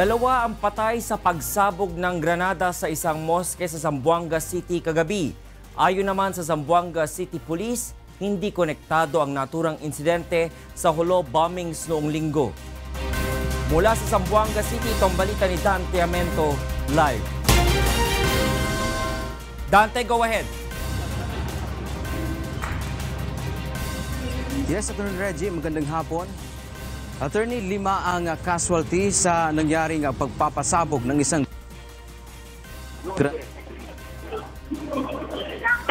Dalawa ang patay sa pagsabog ng granada sa isang moske sa Zamboanga City kagabi. Ayon naman sa Zamboanga City Police, hindi konektado ang naturang insidente sa hulo bombings noong linggo. Mula sa Zamboanga City, itong balita ni Dante Amento live. Dante, go ahead. Yes, Attorney Reggie, magandang hapon. Attorney, lima ang casualty sa nangyaring pagpapasabog ng isang Gra-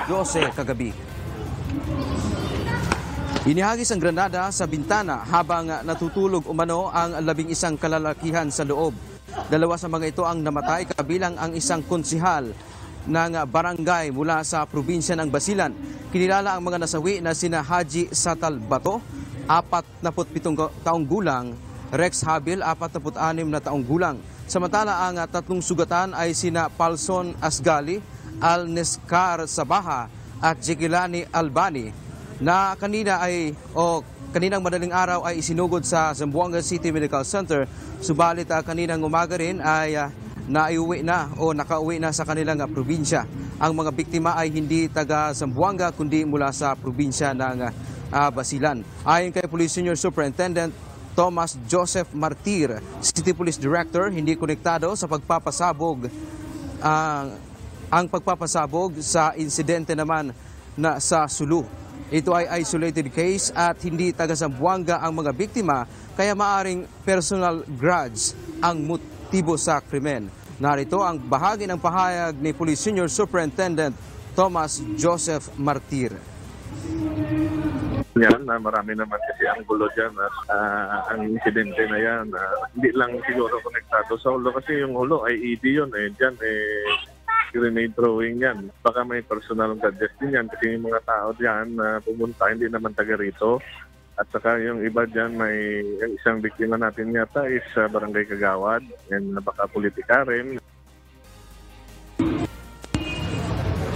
12 kagabi. Inihagis ang granada sa bintana habang natutulog umano ang labing isang kalalakihan sa loob. Dalawa sa mga ito ang namatay kabilang ang isang konsihal ng barangay mula sa probinsya ng Basilan. Kinilala ang mga nasawi na sina Haji Satal Bato, 47 taong gulang, Rex Habil, 46 na taong gulang. Samantala ang tatlong sugatan ay sina Palson Asgali, Al Nescar Sabaha at Jekilani Albani na kanina ay o kaninang madaling araw ay isinugod sa Zamboanga City Medical Center subalit uh, kaninang umaga rin ay uh, naiuwi na o nakauwi na sa kanilang probinsya. Ang mga biktima ay hindi taga Zamboanga kundi mula sa probinsya ng uh, Basilan. Ayon kay Police Senior Superintendent Thomas Joseph Martir, City Police Director, hindi konektado sa pagpapasabog ang ang pagpapasabog sa insidente naman na sa Sulu. Ito ay isolated case at hindi taga Zamboanga ang mga biktima kaya maaring personal grudge ang motibo sa krimen. Narito ang bahagi ng pahayag ni Police Senior Superintendent Thomas Joseph Martir yan na marami naman kasi ang gulo dyan at uh, ang insidente na yan uh, hindi lang siguro konektado sa ulo kasi yung ulo ay ED yun eh dyan eh grenade throwing yan. Baka may personal gadget din yan kasi yung mga tao dyan na uh, pumunta hindi naman taga rito. At saka yung iba dyan may isang biktima natin yata is uh, barangay Kagawad and baka politika rin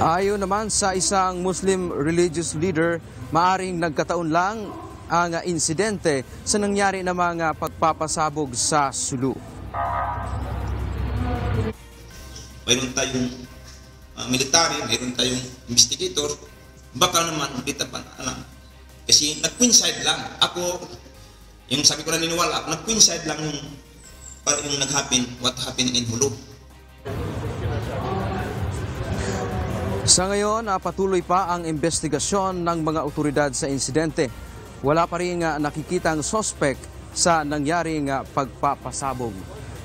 Ayon naman sa isang Muslim religious leader, maaring nagkataon lang ang insidente sa nangyari na mga pagpapasabog sa Sulu. Mayroon tayong uh, military, mayroon tayong investigator, baka naman dito pa alam. Kasi nag-coincide lang. Ako, yung sabi ko na niniwala, nag-coincide lang yung, yung nag-happen, what happened in Hulu. Sa ngayon, patuloy pa ang investigasyon ng mga otoridad sa insidente. Wala pa rin nakikitang sospek sa nangyaring pagpapasabog.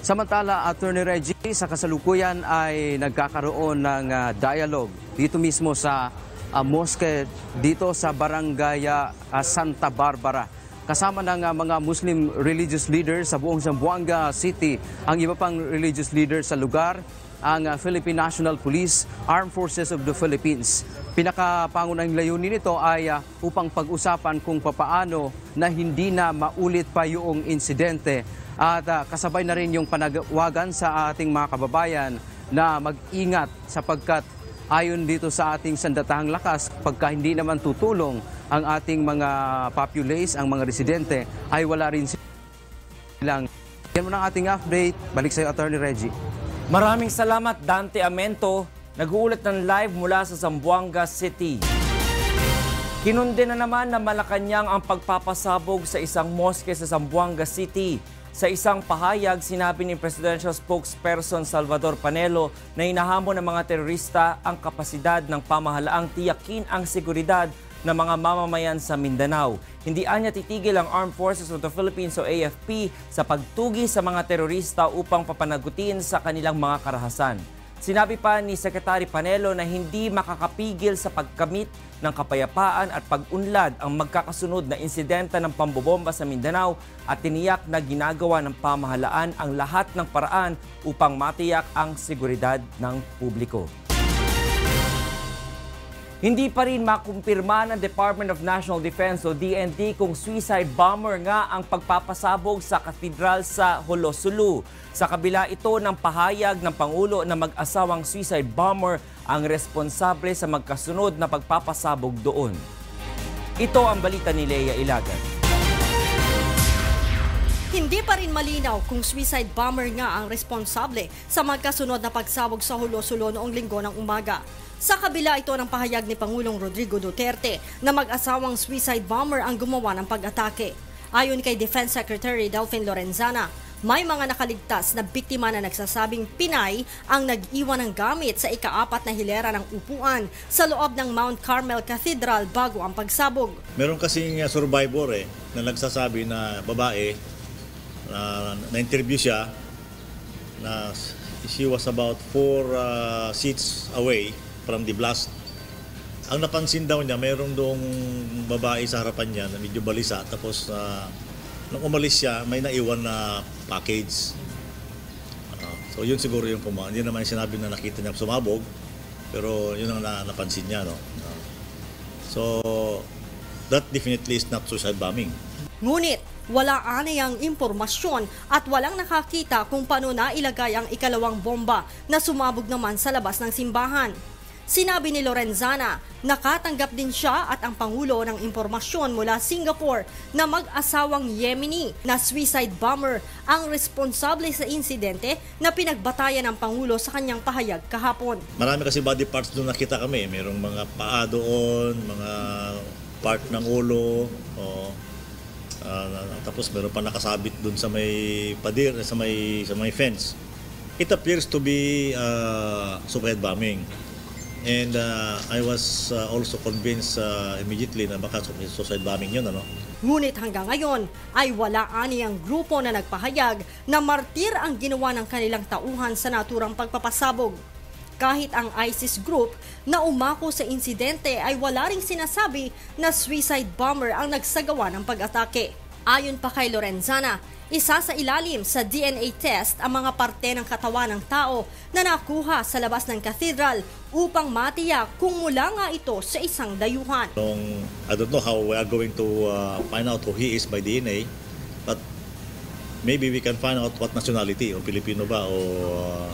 Samantala, Attorney Reggie, sa kasalukuyan ay nagkakaroon ng uh, dialogue dito mismo sa uh, mosque dito sa barangay uh, Santa Barbara. Kasama ng uh, mga Muslim religious leaders sa buong Zamboanga City, ang iba pang religious leaders sa lugar ang uh, Philippine National Police, Armed Forces of the Philippines. Pinakapangunahing layunin nito ay uh, upang pag-usapan kung papaano na hindi na maulit pa yung insidente at uh, kasabay na rin yung panawagan sa ating mga kababayan na mag-ingat sapagkat ayon dito sa ating sandatahang lakas pagka hindi naman tutulong ang ating mga populace, ang mga residente ay wala rin silang. Yan mo ng ating update. Balik sa iyo, Attorney Reggie. Maraming salamat Dante Amento, nag-uulat ng live mula sa Zamboanga City. Kinundi na naman na Malacanang ang pagpapasabog sa isang moske sa Zamboanga City. Sa isang pahayag, sinabi ni Presidential Spokesperson Salvador Panelo na inahamon ng mga terorista ang kapasidad ng pamahalaang tiyakin ang seguridad ng mga mamamayan sa Mindanao. Hindi anya titigil ang Armed Forces of the Philippines o AFP sa pagtugi sa mga terorista upang papanagutin sa kanilang mga karahasan. Sinabi pa ni Secretary Panelo na hindi makakapigil sa pagkamit ng kapayapaan at pag-unlad ang magkakasunod na insidente ng pambobomba sa Mindanao at tiniyak na ginagawa ng pamahalaan ang lahat ng paraan upang matiyak ang seguridad ng publiko. Hindi pa rin makumpirma ng Department of National Defense o DND kung suicide bomber nga ang pagpapasabog sa katedral sa Holosulu. Sa kabila ito ng pahayag ng Pangulo na mag-asawang suicide bomber ang responsable sa magkasunod na pagpapasabog doon. Ito ang balita ni Leia Ilagan. Hindi pa rin malinaw kung suicide bomber nga ang responsable sa magkasunod na pagsabog sa Hulo-Sulo noong linggo ng umaga. Sa kabila ito ng pahayag ni Pangulong Rodrigo Duterte na mag-asawang suicide bomber ang gumawa ng pag-atake. Ayon kay Defense Secretary Delphine Lorenzana, may mga nakaligtas na biktima na nagsasabing Pinay ang nag-iwan ng gamit sa ikaapat na hilera ng upuan sa loob ng Mount Carmel Cathedral bago ang pagsabog. Meron kasing uh, survivor eh, na nagsasabi na babae, na na-interview siya, na she was about four uh, seats away from the blast. Ang napansin daw niya, mayroong doong babae sa harapan niya na medyo balisa. Tapos, uh, nung umalis siya, may naiwan na package. Uh, so, yun siguro yung puma. Hindi naman sinabi na nakita niya sumabog. Pero yun ang na, napansin niya. No? Uh, so, that definitely is not suicide bombing. Ngunit wala anayang impormasyon at walang nakakita kung paano na ilagay ang ikalawang bomba na sumabog naman sa labas ng simbahan. Sinabi ni Lorenzana, nakatanggap din siya at ang Pangulo ng impormasyon mula Singapore na mag-asawang Yemeni na suicide bomber ang responsable sa insidente na pinagbatayan ng Pangulo sa kanyang pahayag kahapon. Marami kasi body parts doon nakita kami. Merong mga paa doon, mga part ng ulo, o, uh, tapos meron pa nakasabit doon sa may padir, sa may sa may fence. It appears to be uh, suicide bombing. And uh, I was uh, also convinced uh, immediately na baka suicide bombing yun. Ano? Ngunit hanggang ngayon ay wala ani ang grupo na nagpahayag na martir ang ginawa ng kanilang tauhan sa naturang pagpapasabog. Kahit ang ISIS group na umako sa insidente ay wala ring sinasabi na suicide bomber ang nagsagawa ng pag-atake. Ayon pa kay Lorenzana, isa sa ilalim sa DNA test ang mga parte ng katawan ng tao na nakuha sa labas ng cathedral upang matiyak kung mula nga ito sa isang dayuhan. I don't know how we are going to uh, find out who he is by DNA, but maybe we can find out what nationality, o Filipino ba o uh,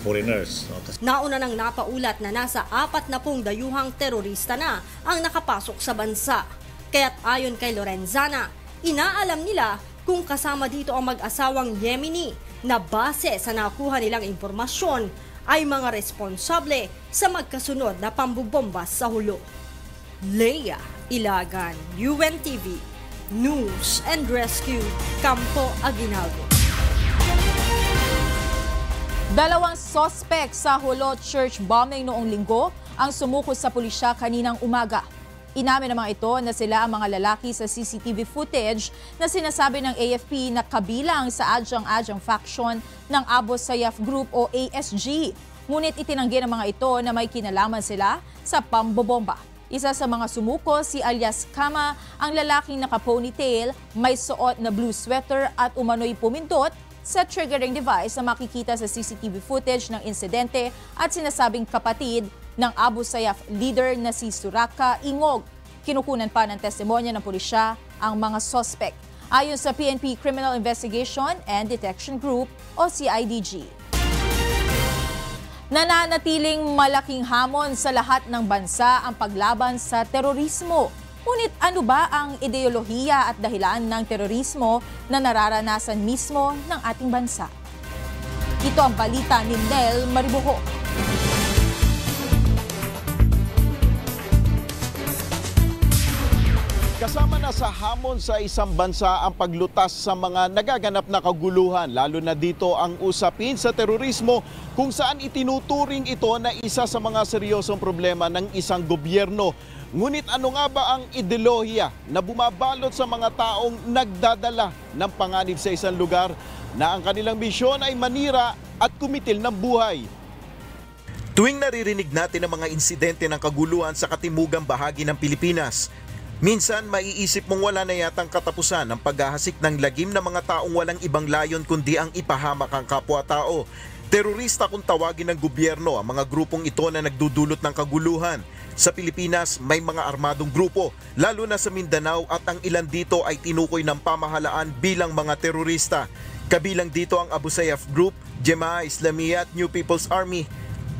foreigners. Nauna nang napaulat na nasa apat na pong dayuhang terorista na ang nakapasok sa bansa. Kaya't ayon kay Lorenzana, inaalam nila kung kasama dito ang mag-asawang Yemeni na base sa nakuha nilang impormasyon ay mga responsable sa magkasunod na pambubomba sa hulo. Leia Ilagan, UNTV, News and Rescue, Campo Aguinaldo. Dalawang sospek sa Hulot Church bombing noong linggo ang sumuko sa pulisya kaninang umaga. Inamin naman ito na sila ang mga lalaki sa CCTV footage na sinasabi ng AFP na kabilang sa adyang-adyang faction ng Abu Sayyaf Group o ASG. Ngunit itinanggi ng mga ito na may kinalaman sila sa pambobomba. Isa sa mga sumuko si alias Kama, ang lalaking naka-ponytail, may suot na blue sweater at umano'y pumindot sa triggering device na makikita sa CCTV footage ng insidente at sinasabing kapatid ng Abu Sayyaf leader na si Suraka Ingog. Kinukunan pa ng testimonya ng pulisya ang mga suspect. Ayon sa PNP Criminal Investigation and Detection Group o CIDG. Nananatiling malaking hamon sa lahat ng bansa ang paglaban sa terorismo. Ngunit ano ba ang ideolohiya at dahilan ng terorismo na nararanasan mismo ng ating bansa? Ito ang balita ni Nel Maribuho. Kasama na sa hamon sa isang bansa ang paglutas sa mga nagaganap na kaguluhan, lalo na dito ang usapin sa terorismo kung saan itinuturing ito na isa sa mga seryosong problema ng isang gobyerno. Ngunit ano nga ba ang ideolohiya na bumabalot sa mga taong nagdadala ng panganib sa isang lugar na ang kanilang misyon ay manira at kumitil ng buhay? Tuwing naririnig natin ang mga insidente ng kaguluhan sa katimugang bahagi ng Pilipinas, Minsan maiisip mong wala na yatang katapusan ang paghahasik ng lagim ng mga taong walang ibang layon kundi ang ipahamak ang kapwa-tao. Terorista kung tawagin ng gobyerno ang mga grupong ito na nagdudulot ng kaguluhan. Sa Pilipinas, may mga armadong grupo, lalo na sa Mindanao at ang ilan dito ay tinukoy ng pamahalaan bilang mga terorista. Kabilang dito ang Abu Sayyaf Group, Jemaah Islamiyah at New People's Army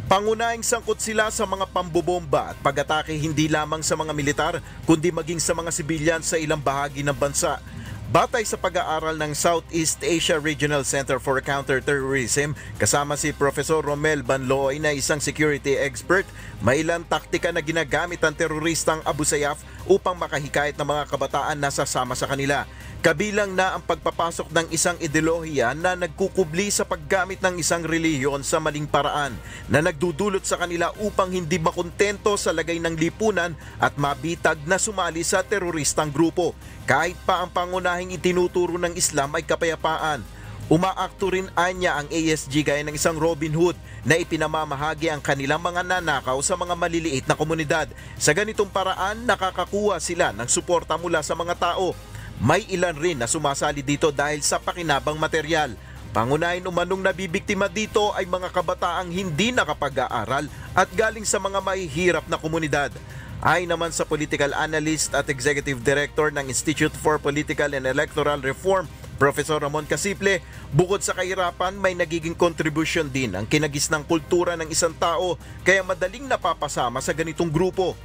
Pangunahing sangkot sila sa mga pambobomba at pag-atake hindi lamang sa mga militar kundi maging sa mga sibilyan sa ilang bahagi ng bansa. Batay sa pag-aaral ng Southeast Asia Regional Center for Counterterrorism, kasama si Professor Romel Banloy na isang security expert, may ilang taktika na ginagamit ang teroristang Abu Sayyaf upang makahikayat ng mga kabataan na sasama sa kanila. Kabilang na ang pagpapasok ng isang ideolohiya na nagkukubli sa paggamit ng isang reliyon sa maling paraan na nagdudulot sa kanila upang hindi makontento sa lagay ng lipunan at mabitag na sumali sa teroristang grupo. Kahit pa ang pangunahing itinuturo ng Islam ay kapayapaan. Umaakto rin anya ang ASG gaya ng isang Robin Hood na ipinamamahagi ang kanilang mga nanakaw sa mga maliliit na komunidad. Sa ganitong paraan, nakakakuha sila ng suporta mula sa mga tao may ilan rin na sumasali dito dahil sa pakinabang material. Pangunahin umanong nabibiktima dito ay mga kabataang hindi nakapag-aaral at galing sa mga mahihirap na komunidad. Ay naman sa political analyst at executive director ng Institute for Political and Electoral Reform, Professor Ramon Casiple, bukod sa kahirapan may nagiging contribution din ang kinagis ng kultura ng isang tao kaya madaling napapasama sa ganitong grupo.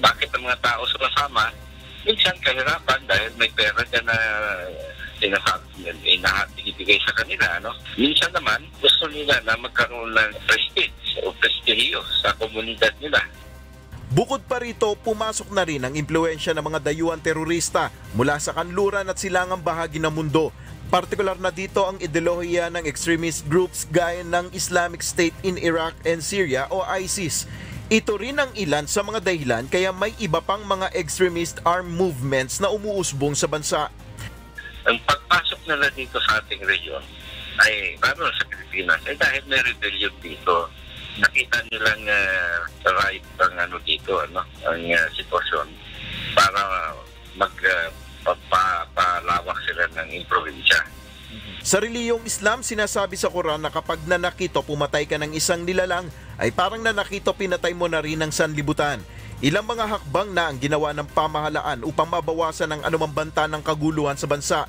Bakit ang mga tao sumasama? minsan kahirapan dahil may pera ka na sinasabi inahatigibigay sa kanila. No? Minsan naman, gusto nila na magkaroon ng prestige o prestigyo sa komunidad nila. Bukod pa rito, pumasok na rin ang impluensya ng mga dayuhan terorista mula sa kanluran at silangang bahagi ng mundo. Partikular na dito ang ideolohiya ng extremist groups gaya ng Islamic State in Iraq and Syria o ISIS. Ito rin ang ilan sa mga dahilan kaya may iba pang mga extremist armed movements na umuusbong sa bansa. Ang pagpasok nila dito sa ating regiyon ay, lalo sa Pilipinas, ay dahil may rebellion dito. Nakita nilang uh, right ang ano dito, ano, ang uh, sitwasyon para mag uh, papalawak sila ng probinsya. Sa reliyong Islam, sinasabi sa Quran na kapag nanakito pumatay ka ng isang nilalang, ay parang nanakito pinatay mo na rin ng sanlibutan. Ilang mga hakbang na ang ginawa ng pamahalaan upang mabawasan ang anumang banta ng kaguluhan sa bansa.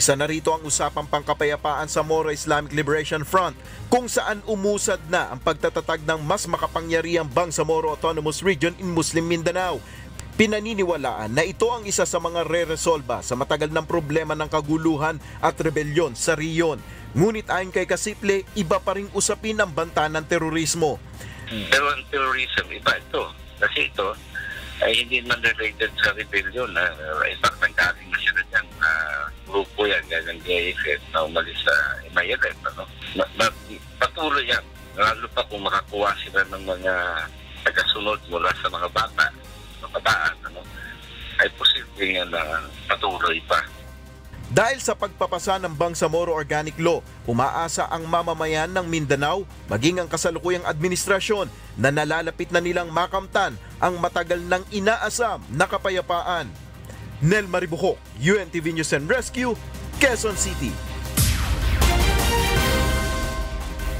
Isa na rito ang usapang pangkapayapaan sa Moro Islamic Liberation Front kung saan umusad na ang pagtatatag ng mas makapangyarihang Bangsamoro Autonomous Region in Muslim Mindanao Pinaniniwalaan na ito ang isa sa mga re-resolba sa matagal ng problema ng kaguluhan at rebelyon sa riyon. Ngunit ayon kay Kasiple, iba pa rin usapin ang banta ng terorismo. Pero ang terrorism, iba ito. Kasi ito ay hindi man related sa rebellion. Na, uh, in fact, nanggaling na sila dyan na grupo yan, ganyang DIFF na umalis sa Imayalet. Ano? Ma, ma, patuloy yan. Lalo pa kung makakuha sila ng mga tagasunod mula sa mga bata kabataan ano, ay posibleng yan na patuloy pa. Dahil sa pagpapasa ng Bangsamoro Organic Law, umaasa ang mamamayan ng Mindanao maging ang kasalukuyang administrasyon na nalalapit na nilang makamtan ang matagal ng inaasam na kapayapaan. Nel Maribuho, UNTV News and Rescue, Quezon City.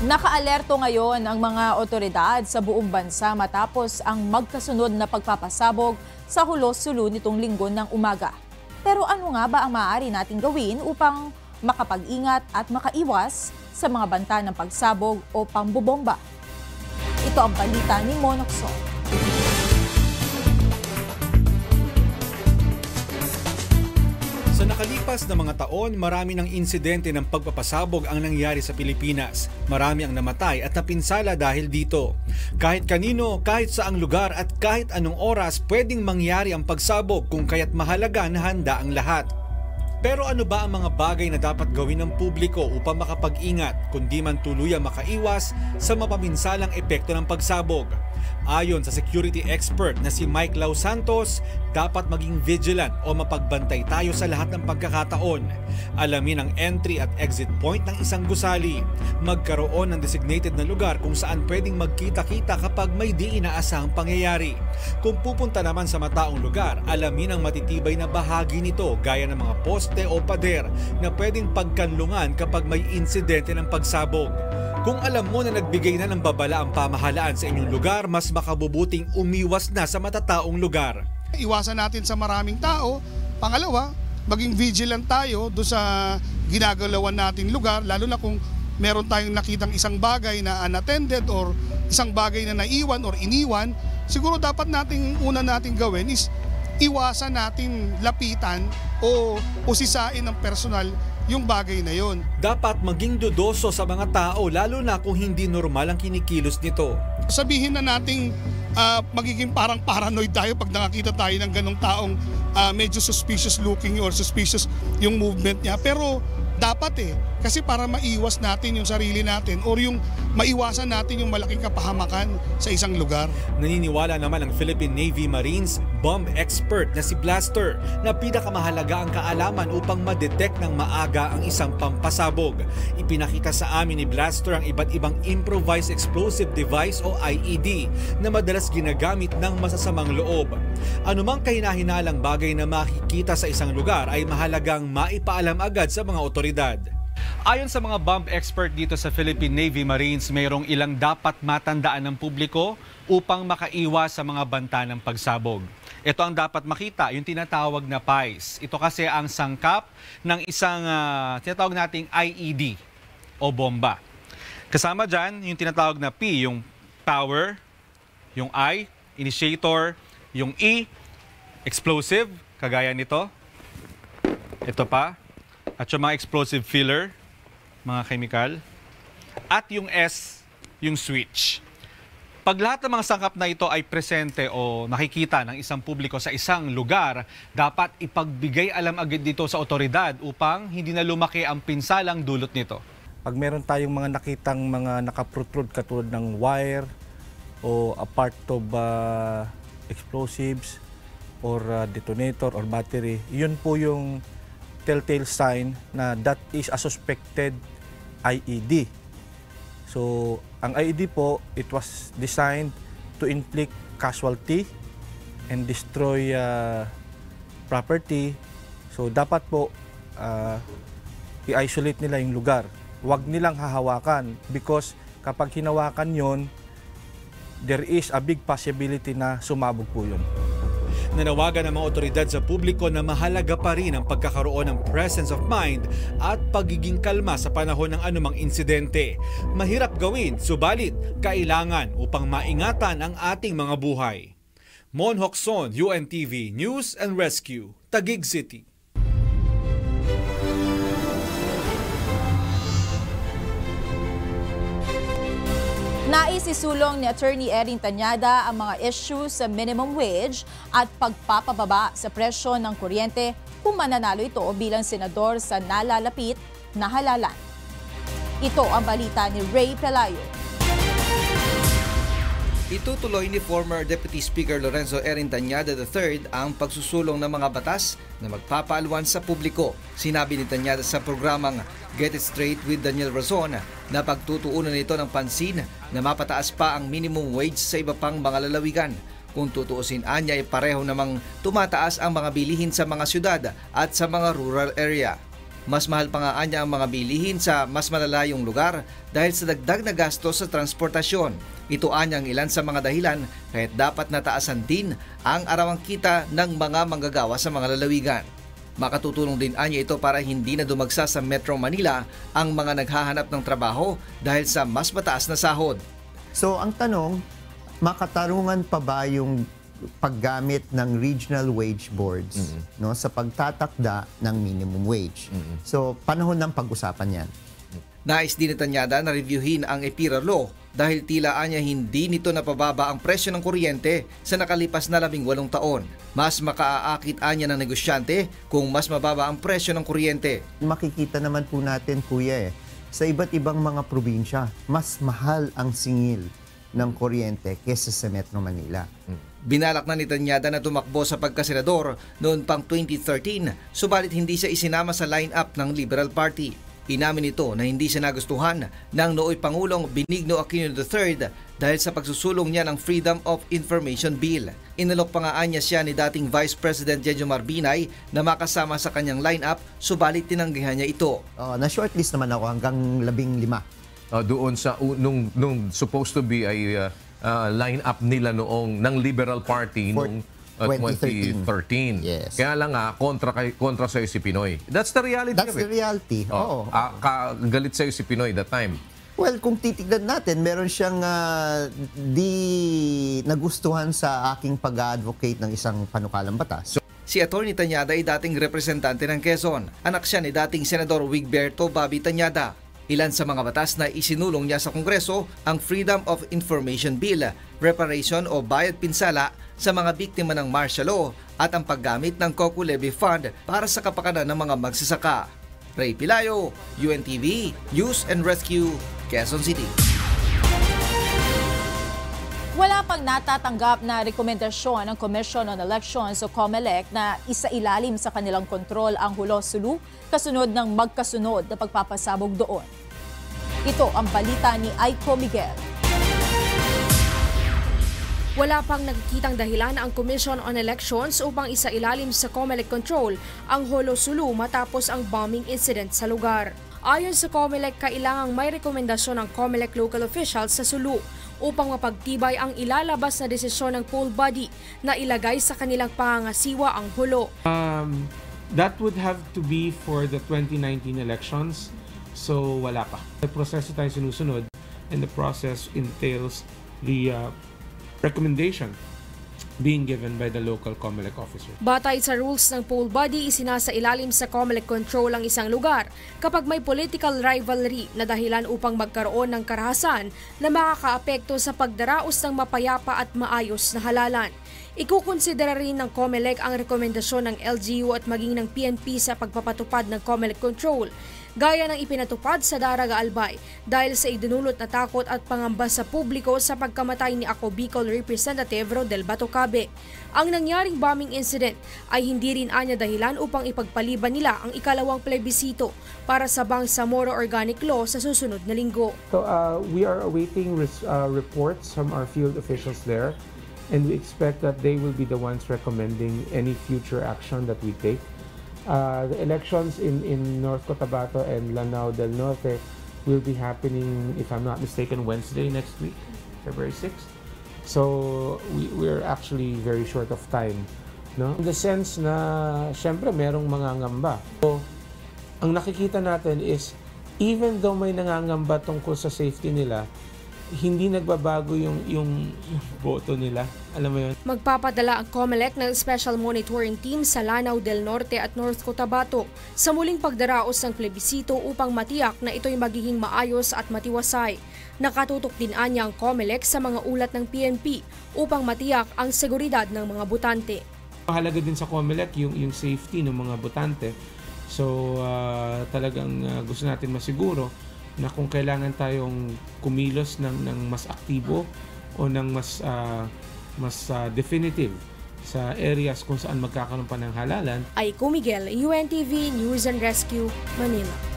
Nakaalerto ngayon ang mga otoridad sa buong bansa matapos ang magkasunod na pagpapasabog sa Hulos-Sulu nitong linggo ng umaga. Pero ano nga ba ang maaari nating gawin upang makapag-ingat at makaiwas sa mga banta ng pagsabog o pambubomba? Ito ang balita ni Monokson. Nakalipas na mga taon, marami ng insidente ng pagpapasabog ang nangyari sa Pilipinas. Marami ang namatay at napinsala dahil dito. Kahit kanino, kahit saang lugar at kahit anong oras, pwedeng mangyari ang pagsabog kung kaya't mahalaga na handa ang lahat. Pero ano ba ang mga bagay na dapat gawin ng publiko upang makapag-ingat kundi man tuluyang makaiwas sa mapaminsalang epekto ng pagsabog? Ayon sa security expert na si Mike Lau Santos, dapat maging vigilant o mapagbantay tayo sa lahat ng pagkakataon. Alamin ang entry at exit point ng isang gusali. Magkaroon ng designated na lugar kung saan pwedeng magkita-kita kapag may di inaasahang pangyayari. Kung pupunta naman sa mataong lugar, alamin ang matitibay na bahagi nito gaya ng mga poste o pader na pwedeng pagkanlungan kapag may insidente ng pagsabog. Kung alam mo na nagbigay na ng babala ang pamahalaan sa inyong lugar, mas makabubuting umiwas na sa matataong lugar. Iwasan natin sa maraming tao. Pangalawa, maging vigilant tayo do sa ginagalawan nating lugar, lalo na kung meron tayong nakitang isang bagay na unattended or isang bagay na naiwan or iniwan, siguro dapat nating una nating gawin is iwasan natin lapitan o usisain ng personal yung bagay na yon. Dapat maging dudoso sa mga tao lalo na kung hindi normal ang kinikilos nito. Sabihin na nating ah, magiging parang paranoid tayo pag nakakita tayo ng ganong taong ah, medyo suspicious looking or suspicious yung movement niya. Pero dapat eh, kasi para maiwas natin yung sarili natin or yung maiwasan natin yung malaking kapahamakan sa isang lugar. Naniniwala naman ang Philippine Navy Marines bomb expert na si Blaster na pinakamahalaga ang kaalaman upang ma-detect ng maaga ang isang pampasabog. Ipinakita sa amin ni Blaster ang iba't ibang improvised explosive device o IED na madalas ginagamit ng masasamang loob. Anumang kahinahinalang bagay na makikita sa isang lugar ay mahalagang maipaalam agad sa mga otoridad. Ayon sa mga bomb expert dito sa Philippine Navy Marines, mayroong ilang dapat matandaan ng publiko upang makaiwas sa mga banta ng pagsabog. Ito ang dapat makita, yung tinatawag na PICE. Ito kasi ang sangkap ng isang ah, tinatawag nating IED o bomba. Kasama dyan, yung tinatawag na P, yung power, yung I, initiator, yung E, explosive, kagaya nito. Ito pa. At yung mga explosive filler, mga chemical. At yung S, yung switch. Pag lahat ng mga sangkap na ito ay presente o nakikita ng isang publiko sa isang lugar, dapat ipagbigay alam agad dito sa otoridad upang hindi na lumaki ang pinsalang dulot nito. Pag meron tayong mga nakitang mga nakaprotrude katulad ng wire o a part of uh, explosives or uh, detonator or battery, yun po yung telltale sign na that is a suspected IED. So, ang IED po, it was designed to inflict casualty and destroy uh, property. So, dapat po uh, i-isolate nila yung lugar. Huwag nilang hahawakan because kapag hinawakan yon, there is a big possibility na sumabog po yun. Nanawagan ng mga otoridad sa publiko na mahalaga pa rin ang pagkakaroon ng presence of mind at pagiging kalma sa panahon ng anumang insidente. Mahirap gawin, subalit kailangan upang maingatan ang ating mga buhay. Mon Hokson, UNTV News and Rescue, Taguig City. Nais isulong ni Attorney Erin Tanyada ang mga issues sa minimum wage at pagpapababa sa presyo ng kuryente kung mananalo ito bilang senador sa nalalapit na halalan. Ito ang balita ni Ray Pelayo. Itutuloy ni former Deputy Speaker Lorenzo Erin Tanyada III ang pagsusulong ng mga batas na magpapaalwan sa publiko. Sinabi ni Tanyada sa programang Get It Straight with Daniel Razon na pagtutuunan nito ng pansin na mapataas pa ang minimum wage sa iba pang mga lalawigan. Kung tutuusin anya ay pareho namang tumataas ang mga bilihin sa mga syudad at sa mga rural area. Mas mahal pa nga anya ang mga bilihin sa mas malalayong lugar dahil sa dagdag na gasto sa transportasyon. Ito anya ang ilan sa mga dahilan kahit dapat nataasan din ang arawang kita ng mga manggagawa sa mga lalawigan. Makatutulong din anya ito para hindi na dumagsa sa Metro Manila ang mga naghahanap ng trabaho dahil sa mas mataas na sahod. So ang tanong, makatarungan pa ba yung paggamit ng regional wage boards no sa pagtatakda ng minimum wage. So panahon ng pag-usapan 'yan. Nais din ni Tanyada na reviewin ang EPIRA law dahil tila anya hindi nito napababa ang presyo ng kuryente sa nakalipas na labing walong taon. Mas makaaakit anya ng negosyante kung mas mababa ang presyo ng kuryente. Makikita naman po natin kuya eh, sa iba't ibang mga probinsya, mas mahal ang singil ng kuryente kesa sa Metro Manila. Binalak na ni Tanyada na tumakbo sa pagkasenador noon pang 2013 subalit hindi siya isinama sa line-up ng Liberal Party. Inamin ito na hindi siya nagustuhan ng nooy Pangulong Benigno Aquino III dahil sa pagsusulong niya ng Freedom of Information Bill. Inalok pa nga niya siya ni dating Vice President Jejo Marbinay na makasama sa kanyang line-up subalit tinanggihan niya ito. Oh, na shortlist naman ako hanggang labing lima. uh, doon sa u- nung nung supposed to be ay uh, uh, line up nila noong ng Liberal Party For noong uh, 2013. 2013. Yes. Kaya lang nga kontra kay kontra sa si Pinoy. That's the reality That's the it. reality. Oo. Oh, ah, ka- galit sa si Pinoy that time. Well, kung titignan natin, meron siyang ah, di nagustuhan sa aking pag-advocate ng isang panukalang batas. Si Atty. Tanyada ay dating representante ng Quezon. Anak siya ni dating Senador Wigberto Bobby Tanyada. Ilan sa mga batas na isinulong niya sa Kongreso ang Freedom of Information Bill, reparation o bayad pinsala sa mga biktima ng martial law at ang paggamit ng Coco Levy Fund para sa kapakanan ng mga magsasaka. Ray Pilayo, UNTV, News and Rescue, Quezon City. Wala pang natatanggap na rekomendasyon ng Commission on Elections o COMELEC na isailalim sa kanilang kontrol ang Hulo-Sulu kasunod ng magkasunod na pagpapasabog doon. Ito ang balita ni Aiko Miguel. Wala pang nakikitang dahilan ang Commission on Elections upang isailalim sa COMELEC control ang Holo-Sulu matapos ang bombing incident sa lugar. Ayon sa COMELEC, kailangang may rekomendasyon ng COMELEC local officials sa Sulu upang mapagtibay ang ilalabas na desisyon ng poll body na ilagay sa kanilang pangangasiwa ang hulo. Um, that would have to be for the 2019 elections. So wala pa. The proseso tayo sinusunod and the process entails the uh, recommendation being given by the local COMELEC officer. Batay sa rules ng poll body, isinasa ilalim sa COMELEC control ang isang lugar kapag may political rivalry na dahilan upang magkaroon ng karahasan na makakaapekto sa pagdaraos ng mapayapa at maayos na halalan. Ikukonsidera rin ng COMELEC ang rekomendasyon ng LGU at maging ng PNP sa pagpapatupad ng COMELEC control gaya ng ipinatupad sa Daraga Albay dahil sa idinulot na takot at pangamba sa publiko sa pagkamatay ni Ako Bicol Representative Rodel Batocabe. Ang nangyaring bombing incident ay hindi rin anya dahilan upang ipagpaliban nila ang ikalawang plebisito para sa Bangsamoro Organic Law sa susunod na linggo. So uh, we are awaiting res- uh, reports from our field officials there and we expect that they will be the ones recommending any future action that we take. Uh, the elections in, in North Cotabato and Lanao del Norte will be happening, if I'm not mistaken, Wednesday next week, February 6th. So we, we're actually very short of time. No? In the sense na, syempre, merong mga ngamba. So, ang nakikita natin is, even though may nangangamba tungkol sa safety nila, hindi nagbabago yung, yung, boto nila. Alam mo yun? Magpapadala ang COMELEC ng special monitoring team sa Lanao del Norte at North Cotabato sa muling pagdaraos ng plebisito upang matiyak na ito'y magiging maayos at matiwasay. Nakatutok din anya ang COMELEC sa mga ulat ng PNP upang matiyak ang seguridad ng mga botante. Mahalaga din sa COMELEC yung, yung safety ng mga botante. So uh, talagang uh, gusto natin masiguro na kung kailangan tayong kumilos ng, ng mas aktibo o ng mas uh, mas uh, definitive sa areas kung saan magkakaroon pa ng halalan. Ay Miguel, UNTV News and Rescue, Manila.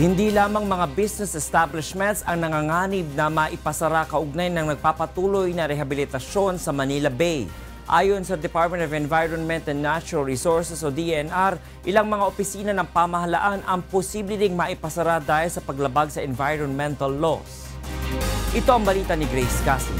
Hindi lamang mga business establishments ang nanganganib na maipasara kaugnay ng nagpapatuloy na rehabilitasyon sa Manila Bay. Ayon sa Department of Environment and Natural Resources o DNR, ilang mga opisina ng pamahalaan ang posible ding maipasara dahil sa paglabag sa environmental laws. Ito ang balita ni Grace Cassie.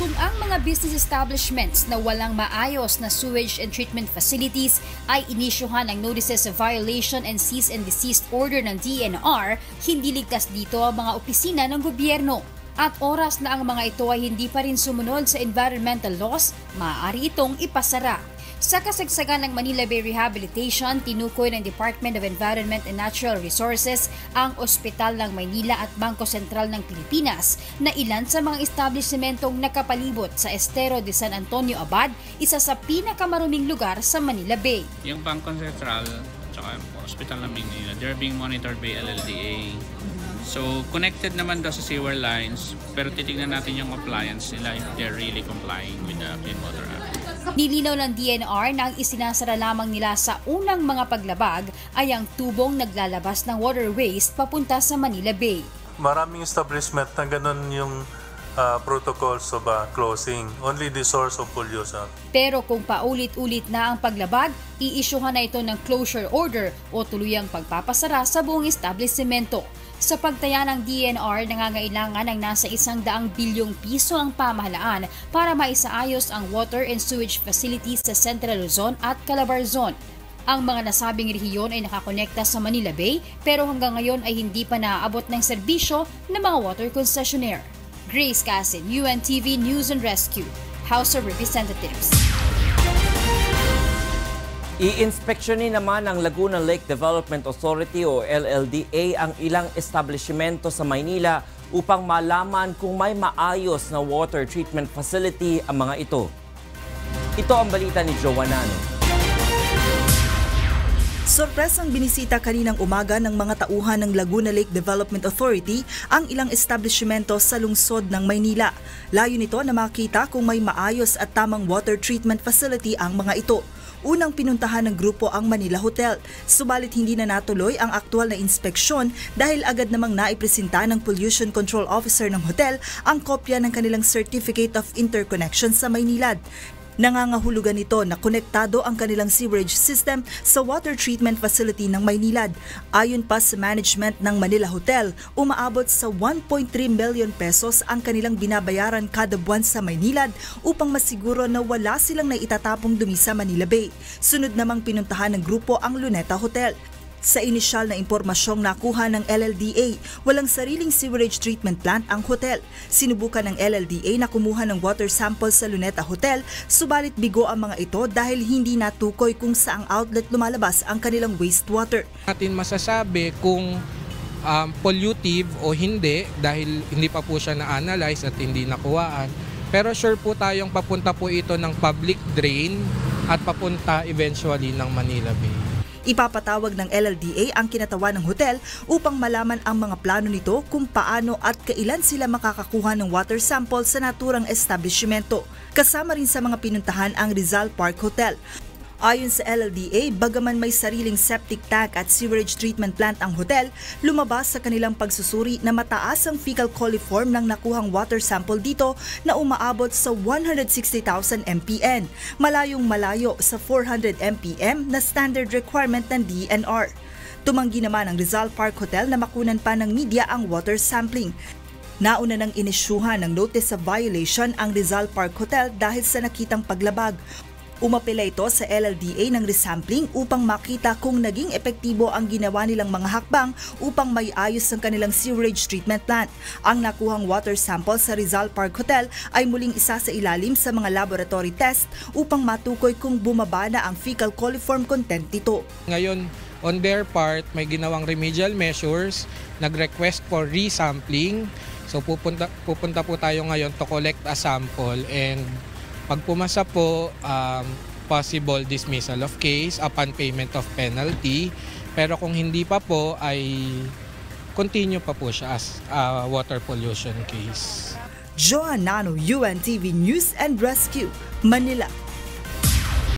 Kung ang mga business establishments na walang maayos na sewage and treatment facilities ay inisyuhan ng notices of violation and cease and desist order ng DNR, hindi ligtas dito ang mga opisina ng gobyerno. At oras na ang mga ito ay hindi pa rin sumunod sa environmental laws, maaari itong ipasara. Sa kasagsagan ng Manila Bay Rehabilitation, tinukoy ng Department of Environment and Natural Resources ang Ospital ng Maynila at Bangko Sentral ng Pilipinas na ilan sa mga establishmentong nakapalibot sa Estero de San Antonio Abad, isa sa pinakamaruming lugar sa Manila Bay. Yung Bangko Sentral at Ospital ng Maynila, they're being monitored by LLDA So, connected naman daw sa sewer lines, pero titignan natin yung compliance nila if they're really complying with the Clean Water Act. Nilinaw ng DNR na ang isinasara lamang nila sa unang mga paglabag ay ang tubong naglalabas ng water waste papunta sa Manila Bay. Maraming establishment na ganun yung uh, protocols of uh, closing. Only the source of pollution. Pero kung paulit-ulit na ang paglabag, iisyuhan na ito ng closure order o tuluyang pagpapasara sa buong establishmento. Sa pagtaya ng DNR, nangangailangan ng nasa isang daang bilyong piso ang pamahalaan para maisaayos ang water and sewage facilities sa Central Luzon at Calabar Zone. Ang mga nasabing rehiyon ay nakakonekta sa Manila Bay pero hanggang ngayon ay hindi pa naaabot ng serbisyo ng mga water concessionaire. Grace Casin, UNTV News and Rescue, House of Representatives. I-inspeksyonin naman ng Laguna Lake Development Authority o LLDA ang ilang establishmento sa Maynila upang malaman kung may maayos na water treatment facility ang mga ito. Ito ang balita ni Joanano. Sorpresang binisita kaninang umaga ng mga tauhan ng Laguna Lake Development Authority ang ilang establishmento sa lungsod ng Maynila. Layo nito na makita kung may maayos at tamang water treatment facility ang mga ito. Unang pinuntahan ng grupo ang Manila Hotel, subalit hindi na natuloy ang aktual na inspeksyon dahil agad namang naipresenta ng Pollution Control Officer ng hotel ang kopya ng kanilang Certificate of Interconnection sa Maynilad. Nangangahulugan ito na konektado ang kanilang sewerage system sa water treatment facility ng Maynilad. Ayon pa sa management ng Manila Hotel, umaabot sa 1.3 million pesos ang kanilang binabayaran kada buwan sa Maynilad upang masiguro na wala silang naitatapong dumi sa Manila Bay. Sunod namang pinuntahan ng grupo ang Luneta Hotel. Sa inisyal na impormasyong nakuha ng LLDA, walang sariling sewerage treatment plant ang hotel. Sinubukan ng LLDA na kumuha ng water sample sa Luneta Hotel, subalit bigo ang mga ito dahil hindi natukoy kung saang outlet lumalabas ang kanilang wastewater. Natin masasabi kung um, pollutive o hindi dahil hindi pa po siya na-analyze at hindi nakuhaan. Pero sure po tayong papunta po ito ng public drain at papunta eventually ng Manila Bay. Ipapatawag ng LLDA ang kinatawan ng hotel upang malaman ang mga plano nito kung paano at kailan sila makakakuha ng water sample sa naturang establishmento. Kasama rin sa mga pinuntahan ang Rizal Park Hotel. Ayon sa LLDA, bagaman may sariling septic tank at sewerage treatment plant ang hotel, lumabas sa kanilang pagsusuri na mataas ang fecal coliform ng nakuhang water sample dito na umaabot sa 160,000 mpn, malayong malayo sa 400 mpm na standard requirement ng DNR. Tumanggi naman ang Rizal Park Hotel na makunan pa ng media ang water sampling. Nauna nang inisyuhan ng notice of violation ang Rizal Park Hotel dahil sa nakitang paglabag. Umapela ito sa LLDA ng resampling upang makita kung naging epektibo ang ginawa nilang mga hakbang upang may ayos ang kanilang sewerage treatment plant. Ang nakuhang water sample sa Rizal Park Hotel ay muling isa sa ilalim sa mga laboratory test upang matukoy kung bumaba na ang fecal coliform content nito. Ngayon, on their part, may ginawang remedial measures, nag-request for resampling. So pupunta, pupunta po tayo ngayon to collect a sample and pag pumasa po, um, possible dismissal of case upon payment of penalty. Pero kung hindi pa po, ay continue pa po siya as uh, water pollution case. Joan Nano, UNTV News and Rescue, Manila.